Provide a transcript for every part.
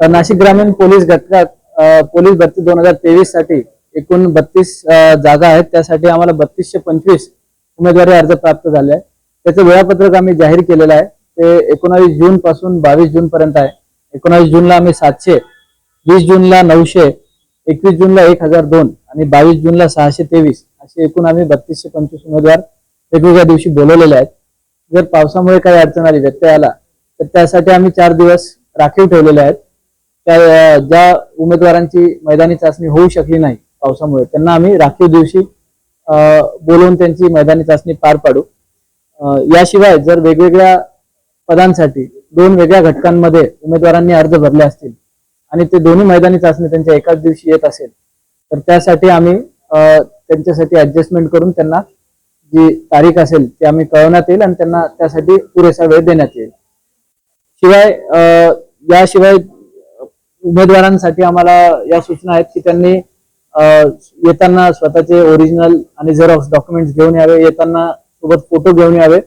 तर नाशिक ग्रामीण पोलीस घटकात पोलीस भरती दोन हजार तेवीससाठी एकूण बत्तीस जागा आहेत. त्यासाठी आम्हाला बत्तीसशे पंचवीस उमेदवारी अर्ज प्राप्त झाले आहे त्याचं वेळापत्रक आम्ही जाहीर केलेलं आहे. ते एकोणावीस जून पासून बावीस जून पर्यंत आहे. एकोणावीस जूनला आम्ही सातशे वीस जूनला नऊशे एकवीस जूनला एक हजार दोन आणि बावीस जूनला सहाशे तेवीस असे एकूण आम्ही बत्तीसशे पंचवीस उमेदवार वेगवेगळ्या दिवशी बोलवलेले आहेत. जर पावसामुळे काही अडचण आली व्यत्यय आला तर त्यासाठी आम्ही चार दिवस राखीव ठेवलेले आहेत. त्या ज्या उमेदवारांची मैदानी चाचणी होऊ शकली नाही पावसामुळे त्यांना आम्ही राखीव दिवशी बोलवून त्यांची मैदानी चाचणी पार पाडू. याशिवाय जर वेगवेगळ्या पदांसाठी दोन वेगळ्या घटकांमध्ये उमेदवारांनी अर्ज भरले असतील आणि ते दोन्ही मैदानी चाचणी त्यांच्या एकाच दिवशी येत असेल तर त्यासाठी आम्ही अं, त्यांच्यासाठी ऍडजस्टमेंट करून त्यांना जी तारीख असेल ती आम्ही कळवण्यात येईल आणि त्यांना त्यासाठी पुरेसा वेळ देण्यात येईल. शिवाय अं, याशिवाय उमेदवारांसाठी आम्हाला या सूचना आहेत की त्यांनी येताना स्वतःचे ओरिजिनल आणि झेरॉक्स डॉक्युमेंट्स घेऊन यावे येताना सोबत फोटो घेऊन यावे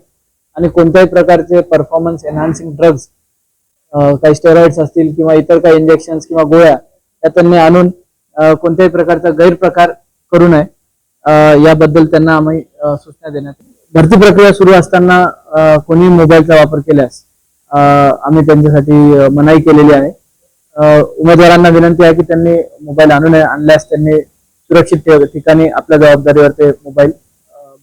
आणि कोणत्याही प्रकारचे परफॉर्मन्स एनहान्सिंग ड्रग्ज काही स्टेरॉइड्स असतील किंवा इतर काही इंजेक्शन किंवा गोळ्या त्या त्यांनी आणून कोणत्याही प्रकारचा गैरप्रकार करू नये. याबद्दल त्यांना आम्ही सूचना देण्यात भरती प्रक्रिया सुरू असताना कोणी मोबाईलचा वापर केल्यास आम्ही त्यांच्यासाठी मनाई केलेली आहे. उमेदवारांना विनंती आहे की त्यांनी मोबाईल आणू नये आणल्यास त्यांनी सुरक्षित ठेव- ठिकाणी आपल्या जबाबदारीवर ते मोबाईल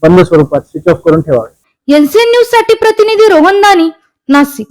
बंद स्वरूपात स्विच ऑफ करून ठेवावे. एनसीएन न्यूजसाठी प्रतिनिधी रोहन दानी नाशिक.